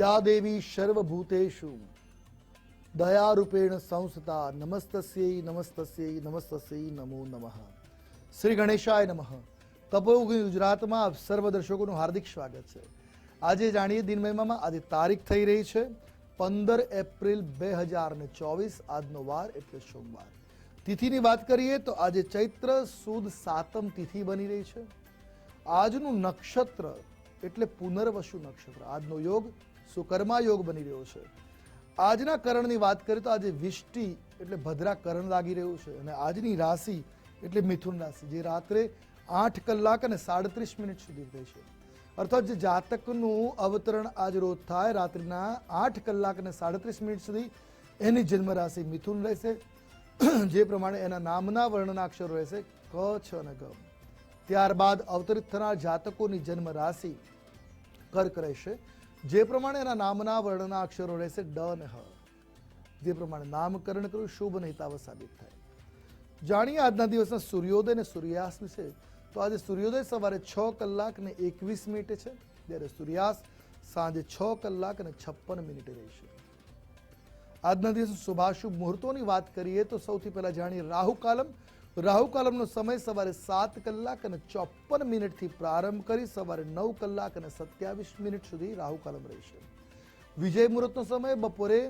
યા દેવી સર્વભૂતેષુ દયારૂપેણ સંસ્થા નમસ્તસ્યૈ નમસ્તસ્યૈ નમસ્તસ્યૈ નમો નમઃ શ્રી ગણેશાય નમઃ તપોગુની ગુજરાતમાં આપ સર્વ દર્શકોનું હાર્દિક સ્વાગત છે. આજે જાણીએ દિન મહિમામાં આજે તારીખ થઈ રહી છે પંદર એપ્રિલ બે હજાર ને ચોવીસ, આજનો વાર એટલે સોમવાર. તિથિની વાત કરીએ તો આજે ચૈત્ર સુદ સાતમ તિથિ બની રહી છે. આજનું નક્ષત્ર એટલે પુનર્વસુ નક્ષત્ર. આજનો યોગ સુકર્મા યોગ બની રહ્યો છે? આજના કરણની વાત કરીએ તો આજે વિષ્ટિ એટલે ભદ્રા કરણ લાગી રહ્યું છે અને આજની રાશિ એટલે મિથુન રાશિ, જે રાત્રે આઠ કલાક અને સાડત્રીસ મિનિટ સુધી રહે છે. અર્થાત જે જાતકનું અવતરણ આજ રોજ થાય રાત્રિના આઠ કલાક અને સાડત્રીસ મિનિટ સુધી, એની જન્મ રાશિ મિથુન રહેશે. જે પ્રમાણે એના નામના વર્ણના અક્ષરો રહેશે ક, છ અને ગ. ત્યારબાદ અવતરિત થનાર જાતકોની જન્મ રાશિ કર્ક રહેશે. જે પ્રમાણે એના નામના, વર્ણના, અક્ષરો રહેશે ડ અને હ. જે પ્રમાણે નામકરણ કરવું શુભ અને સાબિત થાય. જાણીએ આજના દિવસના સૂર્યોદય અને સૂર્યાસ્ત વિશે. તો આજે સૂર્યોદય સવારે છ કલાક ને એકવીસ મિનિટે છે. જ્યારે સૂર્યાસ્ત સાંજે છ કલાક અને છપ્પન મિનિટે રહેશે. આજના દિવસે શુભાશુભ મુહૂર્તોની વાત કરીએ તો સૌથી પહેલા જાણીએ રાહુ કાલમ રાહુ કાલમનો સમય સવારે સાત કલાક અને ચોપન મિનિટથી પ્રારંભ કરી સવારે નવ કલાક અને સત્યાવીસ મિનિટ સુધી રાહુ કાલમ રહેશે. વિજય મુહૂર્તનો સમય બપોરે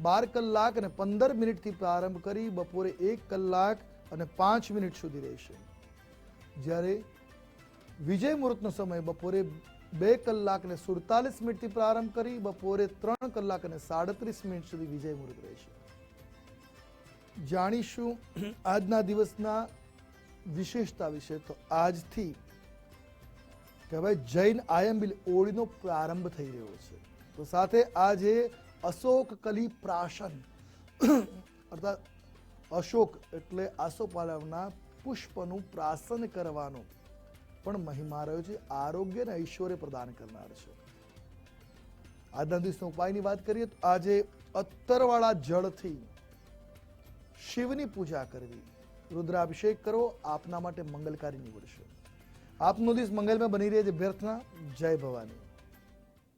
બાર કલાક અને પંદર મિનિટથી પ્રારંભ કરી બપોરે એક કલાક અને પાંચ મિનિટ સુધી રહેશે. જ્યારે વિજય મુહૂર્તનો સમય બપોરે બે કલાક અને સુડતાલીસ મિનિટથી પ્રારંભ કરી બપોરે ત્રણ કલાક અને સાડત્રીસ મિનિટ સુધી વિજય મુહૂર્ત રહેશે. જાણીશું આજના દિવસના વિશેષતા વિશે. તો આજથી કહેવાય જૈન આયંબિલ ઓળીનો પ્રારંભ થઈ રહ્યો છે. તો સાથે આજે અશોક કલી પ્રાશન, અર્થાત અશોક એટલે આસોપાલવના પુષ્પનું પ્રાસન કરવાનો પણ મહિમા રહ્યો છે, આરોગ્ય અને ઐશ્વર્ય પ્રદાન કરનાર છે. આજના દિવસના ઉપાયની વાત કરીએ તો આજે અત્તરવાળા જળથી શિવની પૂજા કરવી. રુદ્રાભિષેક કરવો આપના માટે મંગલકારી નીવડશે. આપનો દિવસ મંગલમય બની રહે છે, વ્યર્થના. જય ભવાની.